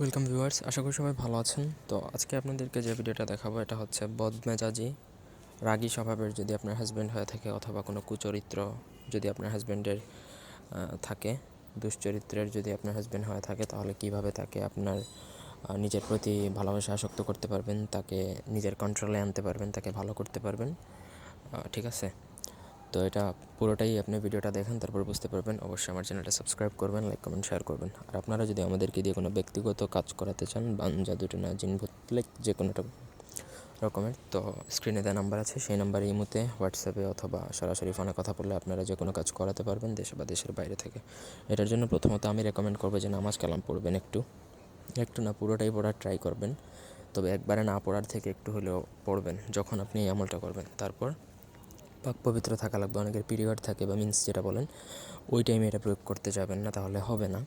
Welcome viewers আশা করি সবাই ভালো আছেন। তো আজকে আপনাদেরকে যে ভিডিওটা দেখাবো, এটা হচ্ছে বদমেজাজি। রাগী স্বভাবের যদি আপনার হাজব্যান্ড হয়ে থাকে অথবা কোনো কুচরিত্র যদি আপনার হাজব্যান্ডের থাকে, দুশ্চরিত্রের যদি আপনার হাজব্যান্ড হয়ে থাকে, তাহলে কীভাবে তাকে আপনার নিজের প্রতি ভালোবাসা আসক্ত করতে পারবেন, তাকে নিজের কন্ট্রোলে আনতে পারবেন, তাকে ভালো করতে পারবেন? ঠিক আছে? তো এটা পুরোটাই আপনি ভিডিওটা দেখেন, তারপর বুঝতে পারবেন। অবশ্যই আমার চ্যানেলটা সাবস্ক্রাইব করবেন লাইক কমেন্ট শেয়ার করবেন। আর আপনারা যদি আমাদেরকে দিয়ে কোনো ব্যক্তিগত কাজ করাতে চান বান জাদুটনা জিন, ভূত লাইক যে কোনোটা রকমের, তো স্ক্রিনে দেওয়া নাম্বার আছে। সেই নাম্বারে ইমুতে হোয়াটসঅ্যাপে অথবা সরাসরি ফোনে কথা বললে আপনারা যে কোনো কাজ করাতে পারবেন, দেশে বা দেশের বাইরে থেকে। এটার জন্য প্রথমত আমি রেকমেন্ড করব যে নামাজ কালাম পড়বেন একটু। একটু না, পুরোটাই পড়ার ট্রাই করবেন। তবে একবারে না পড়ার থেকে একটু হলেও পড়বেন, যখন আপনি এই আমলটা করবেন। তারপর পাক পবিত্র থাকা লাগবে, অনেকের পিরিয়ড থাকে বা মিন্স যেটা বলেন, ওই টাইমে এটা প্রয়োগ করতে যাবেন না, তাহলে হবে না।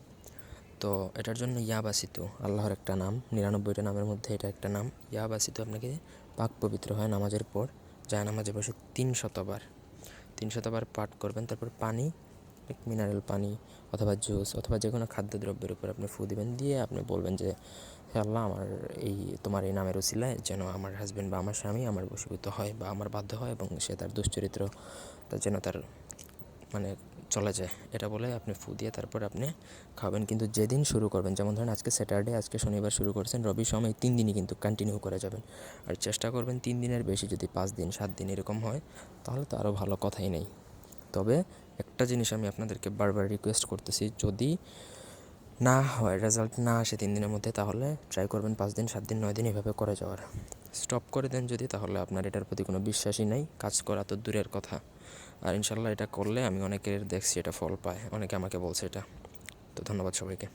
তো এটার জন্য ইয়াবাসিতু, আল্লাহর একটা নাম, নিরানব্বইটা নামের মধ্যে এটা একটা নাম। ইয়াবাসিতু আপনাকে পাক পবিত্র হয় নামাজের পর, যায় নামাজে বসে তিন শতবার। তিন শতবার পাঠ করবেন, তারপর পানি মিনারেল পানি, অথবা জুস অথবা যে কোনো খাদ্যদ্রব্যের উপর আপনি ফু দিবেন, দিয়ে আপনি বলবেন যে হে আল্লাহ, আমার এই তোমার এই নামের উসিলায় যেন আমার হাজব্যান্ড বা আমার স্বামী আমার বশীভূত হয় বা আমার বাধ্য হয় এবং সে তার দুশ্চরিত্র তার যেন তার মানে চলে যায়। এটা বলে আপনি ফু দিয়ে তারপর আপনি খাবেন। কিন্তু যেদিন শুরু করবেন, যেমন ধরেন আজকে স্যাটারডে আজকে শনিবার শুরু করছেন, রবি সময় তিন দিনই কিন্তু কন্টিনিউ করে যাবেন। আর চেষ্টা করবেন তিন দিনের বেশি যদি পাঁচ দিন, সাত দিন এরকম হয়, তাহলে তো আরও ভালো কথাই নেই। তবে একটা জিনিস আমি আপনাদেরকে বারবার রিকোয়েস্ট করতেছি, যদি না হয় রেজাল্ট না আসে তিন দিনের মধ্যে, তাহলে ট্রাই করবেন পাঁচ দিন, সাত দিন, নয় দিন এভাবে করে যাওয়ার। স্টপ করে দেন যদি, তাহলে আপনার এটার প্রতি কোনো বিশ্বাসই নাই। কাজ করা তো দূরের কথা। আর ইনশাল্লাহ এটা করলে আমি অনেকের দেখছি এটা ফল পায়। অনেকে আমাকে বলছে এটা। তো ধন্যবাদ সবাইকে।